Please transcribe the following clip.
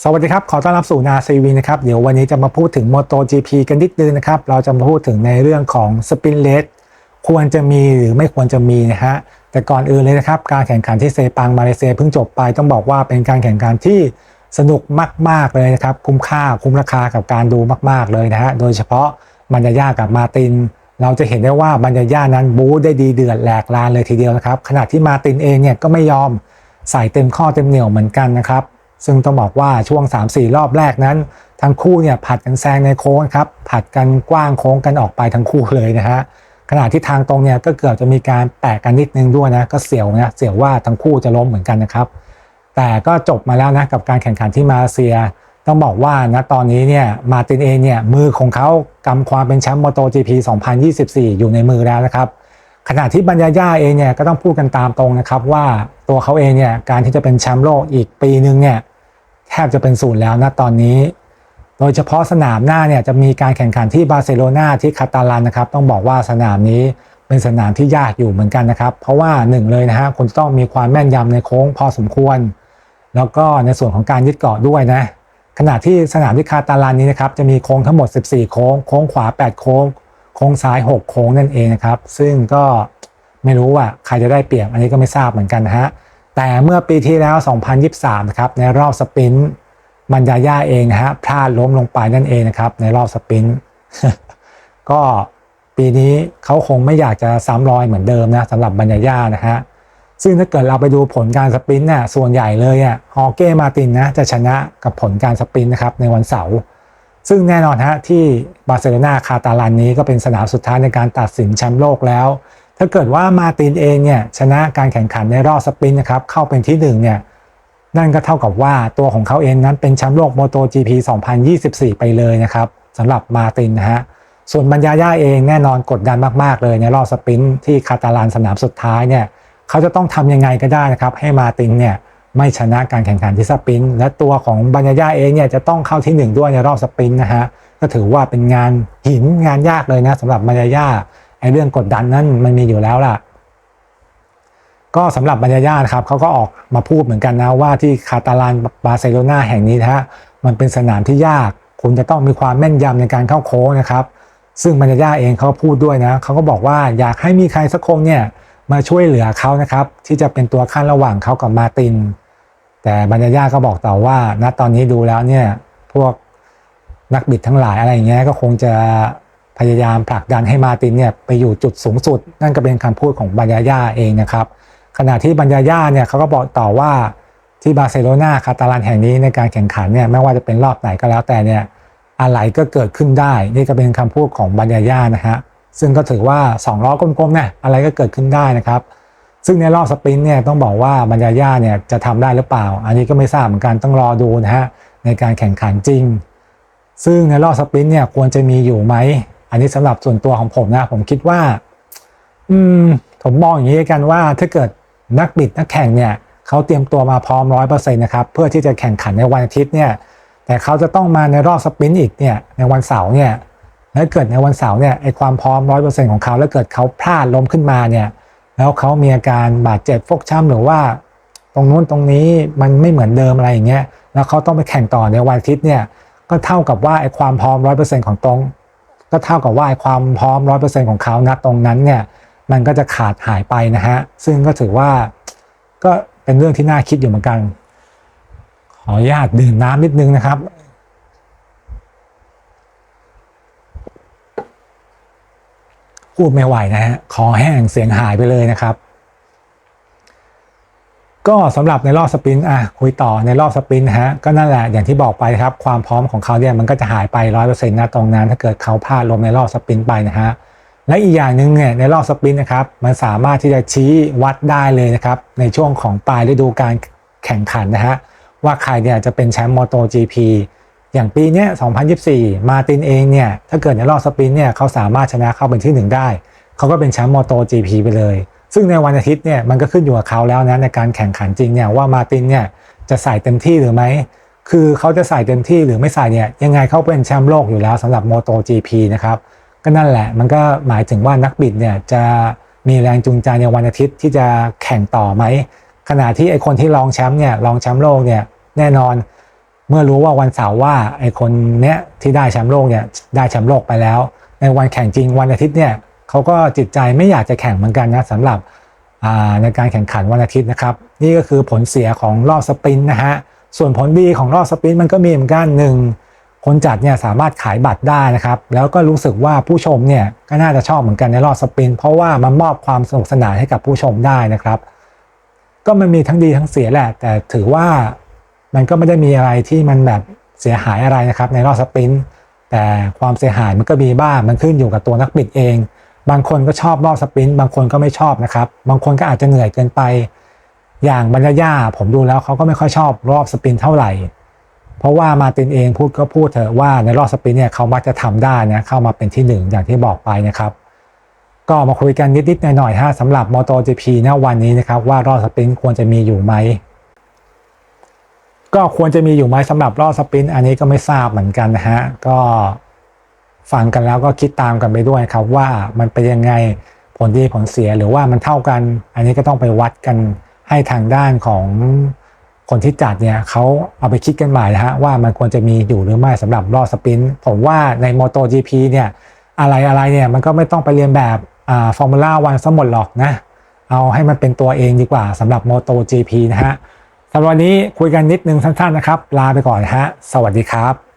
สวัสดีครับ ขอต้อนรับสู่นาซีวีนะครับ เดี๋ยววันนี้จะมาพูดถึง MotoGP กันนิดนึงนะครับ เราจะมาพูดถึงในเรื่องของสปินเลสควรจะมีหรือไม่ควรจะมีนะฮะ แต่ก่อนอื่นเลยนะครับ การแข่งขันที่เซปังมาเลเซียเพิ่งจบไป ต้องบอกว่าเป็นการแข่งขันที่สนุกมาก ๆเลยนะครับ คุ้มค่าคุ้มราคากับการดูมาก ๆเลยนะฮะ โดยเฉพาะบรรยายากับมาติน เราจะเห็นได้ว่าบรรยายานั้นบู๊ได้ดีเดือดแหลกลานเลยทีเดียวนะครับ ขณะที่มาตินเองเนี่ยก็ไม่ยอมใส่เต็มข้อเต็มเหนียวเหมือนกันนะครับ ซึ่งต้องบอกว่าช่วง 3-4 รอบแรกนั้น ทั้งคู่เนี่ยผัดกันแซงในโค้งครับผัดกันกว้างโค้งกันออกไปทั้งคู่เลยนะฮะขณะที่ทางตรงเนี่ยก็เกือบจะมีการแตกกันนิดนึงด้วยนะก็เสียวนะเสียวว่าทั้งคู่จะล้มเหมือนกันนะครับ แต่ก็จบมาแล้วนะกับการแข่งขันที่มาเลเซีย ต้องบอกว่านะตอนนี้เนี่ยมาตินเองเนี่ยมือของเขากำความเป็นแชมป์มอเตอร์จีพี2024 อยู่ในมือแล้วนะครับขณะที่บรรยายาเองเนี่ยก็ต้องพูดกันตามตรงนะครับว่าตัวเขาเองเนี่ยการที่จะเป็นแชมป์โลกอีกปีนึงเนี่ย แทบจะเป็นศูนย์แล้วนะตอนนี้ โดยเฉพาะสนามหน้าเนี่ยจะมีการแข่งขันที่บาร์เซโลนาที่คาตาลันนะครับ ต้องบอกว่าสนามนี้เป็นสนามที่ยากอยู่เหมือนกันนะครับ เพราะว่าหนึ่งเลยนะฮะคุณต้องมีความแม่นยำในโค้งพอสมควร แล้วก็ในส่วนของการยึดเกาะด้วยนะ ขณะที่สนามที่คาตาลันนี้นะครับจะมีโค้งทั้งหมด 14 โค้ง โค้งขวา 8 โค้ง โค้งซ้าย 6 โค้งนั่นเองนะครับ ซึ่งก็ไม่รู้ว่าใครจะได้เปรียบอันนี้ก็ไม่ทราบเหมือนกันนะฮะ แต่เมื่อปีที่แล้ว 2023 นะครับ ในรอบสปรินต์มันยาย่าเองนะฮะพลาดล้มลงไปนั่นเองนะครับ ในรอบสปรินต์ก็ปีนี้เขาคงไม่อยากจะซ้ำรอยเหมือนเดิมนะสำหรับบรรยาย่านะฮะซึ่งถ้าเกิดเราไปดูผลการสปรินต์น่ะส่วนใหญ่เลยอะฮอเก้มาตินนะจะชนะกับผลการสปรินต์นะครับในวันเสาร์ซึ่งแน่นอนฮะที่บาร์เซโลนาคาตาลันนี้ก็เป็นสนามสุดท้ายในการตัดสินแชมป์โลกแล้ว ถ้าเกิดว่ามาตินเองเนี่ยชนะการแข่งขันในรอบสปรินต์นะครับเข้าเป็นที่หนึ่งเนี่ยนั่นก็เท่ากับว่าตัวของเขาเองนั้นเป็นแชมป์โลกโมโต GP 2024 ไปเลยนะครับสำหรับมาตินนะฮะส่วนบรรยาย่าเองแน่นอนกดดันมาก ๆ เลยในรอบสปรินต์ที่คาตาลันสนามสุดท้ายเนี่ยเขาจะต้องทำยังไงก็ได้นะครับให้มาตินเนี่ยไม่ชนะการแข่งขันที่สปรินต์และตัวของบรรยายาเองเนี่ยจะต้องเข้าที่ 1 ด้วยในรอบสปรินต์นะฮะก็ถือว่าเป็นงานหินงานยากเลยนะสำหรับบรรยายา ไอ้เรื่องกดดันนั้นมันมีอยู่แล้วล่ะ ก็สำหรับบรรยายาครับเขาก็ออกมาพูดเหมือนกันนะว่าที่คาตาลันบาร์เซโลนาแห่งนี้นะฮะมันเป็นสนามที่ยาก คุณจะต้องมีความแม่นยำในการเข้าโค้งนะครับ ซึ่งบรรยายาเองเขาพูดด้วยนะเขาก็บอกว่าอยากให้มีใครสักคนเนี่ยมาช่วยเหลือเขานะครับ ที่จะเป็นตัวขั้นระหว่างเขากับมาติน แต่บรรยายาก็บอกต่อว่าณตอนนี้ดูแล้วเนี่ยพวกนักบิดทั้งหลายอะไรอย่างเงี้ยก็คงจะ ยายามผลักดันให้มาตินเนี่ยไปอยู่จุดสูงสุด นั่นก็เป็นคำพูดของบรรยายาเองนะครับ ขณะที่บรรยายาเนี่ยเขาก็บอกต่อว่าที่บาร์เซโลนาคาตาลันแห่งนี้ในการแข่งขันเนี่ยไม่ว่าจะเป็นรอบไหนก็แล้วแต่เนี่ยอะไรก็เกิดขึ้นได้ นี่ก็เป็นคำพูดของบรรยายานะฮะซึ่งก็ถือว่า2ล้อกลมๆเนี่ยอะไรก็เกิดขึ้นได้นะครับ ซึ่งในรอบสปรินต์เนี่ยต้องบอกว่าบรรยาย่าเนี่ยจะทำได้หรือเปล่า อันนี้ก็ไม่ทราบเหมือนกันต้องรอดูนะฮะในการแข่งขันจริง ซึ่งในรอบสปรินต์เนี่ยควรจะมีอยู่ไหม อันนี้สำหรับส่วนตัวของผมนะผมคิดว่า อืม ผมมองอย่างนี้กันว่าถ้าเกิดนักบิดนักแข่งเนี่ยเขาเตรียมตัวมาพร้อมร้อยเปอร์เซ็นต์นะครับเพื่อที่จะแข่งขันในวันอาทิตย์เนี่ย แต่เขาจะต้องมาในรอบสปรินต์อีกเนี่ยในวันเสาร์เนี่ยแล้วเกิดในวันเสาร์เนี่ยไอความพร้อมร้อยเปอร์เซ็นต์ของเขาแล้วเกิดเขาพลาดล้มขึ้นมาเนี่ย แล้วเขามีอาการบาดเจ็บฟกช้ำหรือว่า ตรงนู้นตรงนี้มันไม่เหมือนเดิมอะไรอย่างเงี้ยแล้วเขาต้องไปแข่งต่อในวันอาทิตย์เนี่ยก็เท่ากับว่าไอความพร้อมร้อยเปอร์เซ็นต์ของตรง ก็เท่ากับว่าความพร้อมร้อยเปอร์เซ็นต์ของเขาณตรงนั้นเนี่ยมันก็จะขาดหายไปนะฮะ ซึ่งก็ถือว่าก็เป็นเรื่องที่น่าคิดอยู่เหมือนกัน ขออนุญาตดื่มน้ำนิดนึงนะครับพูดไม่ไหวนะฮะคอแห้งเสียงหายไปเลยนะครับ ก็สำหรับในรอบสปรินอะคุยต่อในรอบสปรินฮะก็นั่นแหละอย่างที่บอกไปครับความพร้อมของเขาเนี่ยมันก็จะหายไปร้อยเปอร์เซ็นต์นะตรงนั้น ถ้าเกิดเขาพลาดลมในรอบสปรินไปนะฮะและอีกอย่างหนึ่งเนี่ยในรอบสปรินนะครับมันสามารถที่จะชี้วัดได้เลยนะครับในช่วงของปลายฤดูการแข่งขันนะฮะว่าใครเนี่ยจะเป็นแชมป์มอโต GP อย่างปีนี้2024 มาตินเองเนี่ยถ้าเกิดในรอบสปรินเนี่ยเขาสามารถชนะเข้าเป็นที่หนึ่งได้ เขาก็เป็นแชมป์มอโต GP ไปเลย ซึ่งในวันอาทิตย์เนี่ยมันก็ขึ้นอยู่กับเขาแล้วนะในการแข่งขันจริงเนี่ยว่ามาตินเนี่ยจะใส่เต็มที่หรือไม่คือเขาจะใส่เต็มที่หรือไม่ใส่เนี่ยยังไงเขาเป็นแชมป์โลกอยู่แล้วสำหรับมอโต GP นะครับก็นั่นแหละมันก็หมายถึงว่านักบิดเนี่ยจะมีแรงจูงใจในวันอาทิตย์ที่จะแข่งต่อไหมขณะที่ไอคนที่รองแชมป์เนี่ยรองแชมป์โลกเนี่ยแน่นอน เมื่อรู้ว่าวันเสาร์ว่าไอคนเนี้ยที่ได้แชมป์โลกเนี่ยได้แชมป์โลกไปแล้ว ในวันแข่งจริงวันอาทิตย์เนี่ย เขาก็จิตใจไม่อยากจะแข่งเหมือนกันนะสำหรับในการแข่งขันวันอาทิตย์นะครับ นี่ก็คือผลเสียของรอบสปรินต์นะฮะส่วนผลดีของรอบสปรินต์มันก็มีเหมือนกันหนึ่งคนจัดเนี่ยสามารถขายบัตรได้นะครับ แล้วก็รู้สึกว่าผู้ชมเนี่ยก็น่าจะชอบเหมือนกันในรอบสปรินต์เพราะว่ามันมอบความสนุกสนานให้กับผู้ชมได้นะครับ ก็มันมีทั้งดีทั้งเสียแหละ แต่ถือว่ามันก็ไม่ได้มีอะไรที่มันแบบเสียหายอะไรนะครับในรอบสปรินต์แต่ความเสียหายมันก็มีบ้างมันขึ้นอยู่กับตัวนักบิดเอง บางคนก็ชอบรอบสปรินต์บางคนก็ไม่ชอบนะครับ บางคนก็อาจจะเหนื่อยเกินไป อย่างบรรยาย่าผมดูแล้วเขาก็ไม่ค่อยชอบรอบสปรินต์เท่าไหร่ เพราะว่ามาตินเองพูดก็พูดเถอะว่าในรอบสปรินต์เนี่ยเขามักจะทำได้นะเข้ามาเป็นที่หนึ่งอย่างที่บอกไปนะครับ ก็มาคุยกันนิดๆหน่อยๆฮะสำหรับ MotoGP ณวันนี้นะครับว่ารอบสปรินต์ควรจะมีอยู่ไหมก็ควรจะมีอยู่ไหมสำหรับรอบสปรินต์อันนี้ก็ไม่ทราบเหมือนกันนะฮะก็ ฟังกันแล้วก็คิดตามกันไปด้วยครับว่ามันเป็นยังไงผลดีผลเสียหรือว่ามันเท่ากัน อันนี้ก็ต้องไปวัดกันให้ทางด้านของคนที่จัดเนี่ยเขาเอาไปคิดกันใหม่นะฮะว่ามันควรจะมีอยู่หรือไม่สำหรับรอบสปรินต์ผมว่าใน MotoGP เนี่ยอะไรอะไรเนี่ยมันก็ไม่ต้องไปเรียนแบบอ่าฟอร์มูล่าวันซะหมดหรอกนะ เอาให้มันเป็นตัวเองดีกว่าสำหรับ MotoGP นะฮะสำหรับวันนี้คุยกันนิดนึงสั้นๆนะครับ ลาไปก่อนนะฮะ สวัสดีครับ